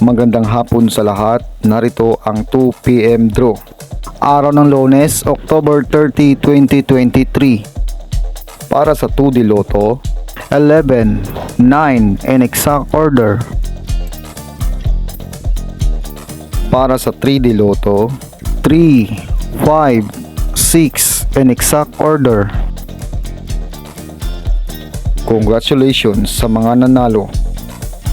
Magandang hapon sa lahat. Narito ang 2pm draw. Araw ng Lunes, October 30, 2023. Para sa 2D Lotto, 11, 9 in exact order. Para sa 3D Lotto, 3, 5, 6 in exact order. Congratulations sa mga nanalo.